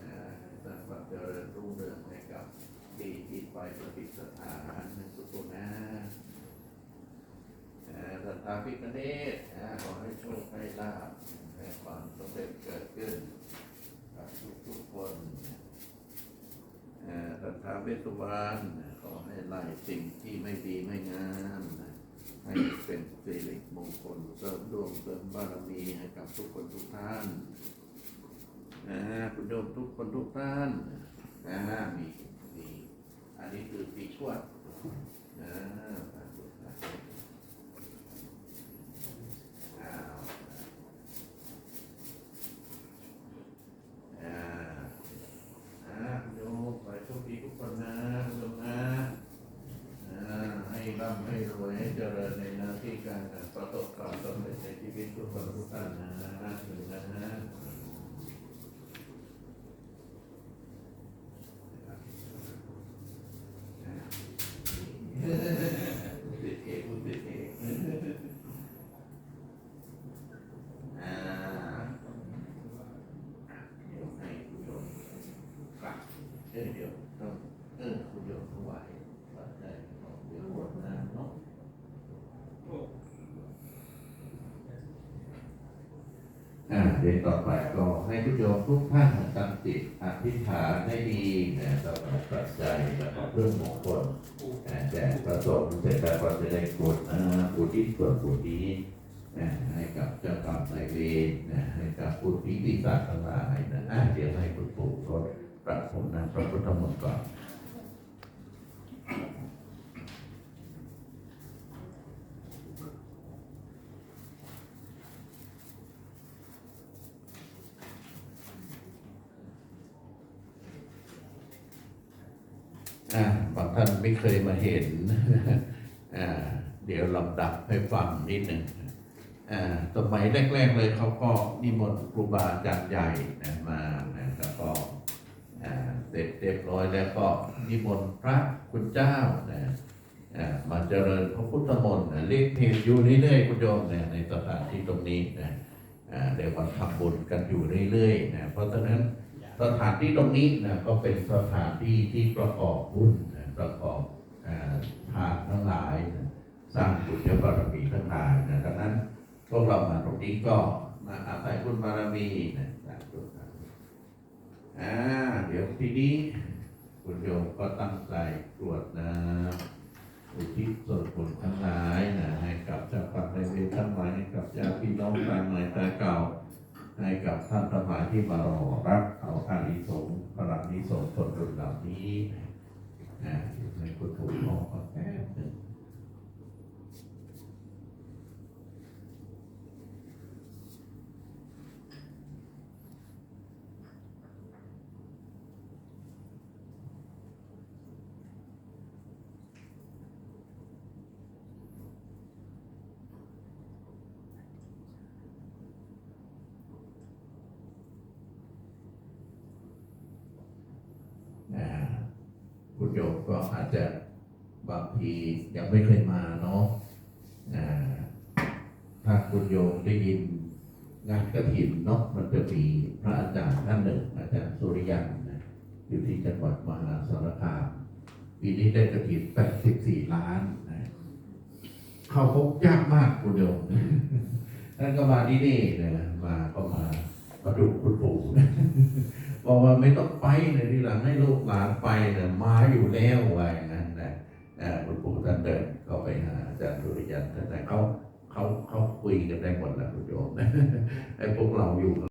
อ่าสร้างความเจริญรุ่งเรืองให้กับที่ที่ไปประดิษฐานในสุขนะอ่าศรัทธาพิฆเนศขอให้โชคให้ลาภให้ความสำเร็จเกิดขึ้นกับทุกทุกคนอ่าศรัทธาเวสุวรรณขอให้ไล่สิ่งที่ไม่ดีไม่งามนให้เป็นสิริมงคลเสริมดวงเสริมบารมีให้กับทุกคนทุกท่าน คุณโยมทุกคนทุกท่านอ่ามีมีอันนี้คือปีชวดอ่าสาธุสาธุอ้าวอ่าอ่าคุณโยมขอให้โชคดีทุกคนนะคุณโยมนะอ่าให้ร่ำให้รวยให้เจริญในนาทีการงานประสบความสำเร็จในชีวิตทุกคนทุกท่านนะนะ ติดเอกติดเอกอ่าเดี๋ยวให้คุณโยมกลับเอ้ยเดี๋ยวต้องเออคุณโยมถวายปัจจัยของเดี๋ยวหมดน้ำเนาะอ่า เดี๋ยวต่อไปก็ให้ทุกโยมทุกท่านตั้งจิตอธิษฐานให้ดีนะสำหรับปัจจัยและก็เรื่องมงคลแต่ประสบเสร็จแล้วก็จะได้กดอุทิศส่วนบุญนี้นะให้กับเจ้ากรรมนายเวรนะให้กับผู้ที่ปีศาจทั้งหลายนะอะเดี๋ยวให้คุณปู่ก็ประพรมนะพระพุทธมนต์ก่อน บางท่านไม่เคยมาเห็น เดี๋ยวลำดับให้ฟังนิดหนึ่งอ่าสมัยแรก ๆ เลยเขาก็นิมนต์ครูบาอาจารย์ใหญ่นะมานะแล้วก็เสร็จเรียบร้อยแล้วก็นิมนต์พระคุณเจ้านะมาเจริญพระพุทธมนต์เรียกเพลงอยู่เรื่อยๆคุณโยมนะในสถานที่ตรงนี้นะเดี๋ยววันทำบุญกันอยู่เรื่อยๆนะเพราะฉะนั้น สถานที่ตรงนี้นะก็เป็นสถานที่ที่ประกอบบุญนะประกอบอ่าทานทั้งหลายนะสร้างบุญบารมีทั้งหลายนะดังนั้นพวกเรามาตรงนี้ก็มาอาศัยบุญบารมีนะสาธุสาธุอ่าเดี๋ยวทีนี้คุณโยมก็ตั้งใจตรวจนะอุทิศส่วนบุญทั้งหลายนะให้กับเจ้ากรรมนายเวรทั้งหลายให้กับญาติพี่น้องตายใหม่ตายเก่าให้กับท่านทั้งหลายที่มารอรับ อาอานิสงส์พระนิสงส์ผลบุญเหล่านี้นะในคุณถูกมองก็แป๊บหนึ่งนะคุณ โยมก็อาจจะบางทียังไม่เคยมาเนาะถ้าคุณโยมได้ยินงานกระถินเนาะมันจะมีพระอาจารย์ท่านหนึ่ง อาจารย์สุริยันนะอยู่ที่จังหวัดมหาสารคามปีนี้ได้กระถิน84ล้านนะเข้าพบยากมากคุณโยมท่านก็มาที่นี่นะมาก็มามาดูคุณปู่ บอกว่าไม่ต้องไปเลยทีหลังให้ลูกหลานไปเนี่ยมาอยู่แล้วว่าอย่างนั้นนะคุณปู่ท่านเดินก็ไปหาอาจารย์สุริยันแต่เขาเขาเขาคุยกันได้หมดแล้วคุณโยมไอ้พวกเราอยู่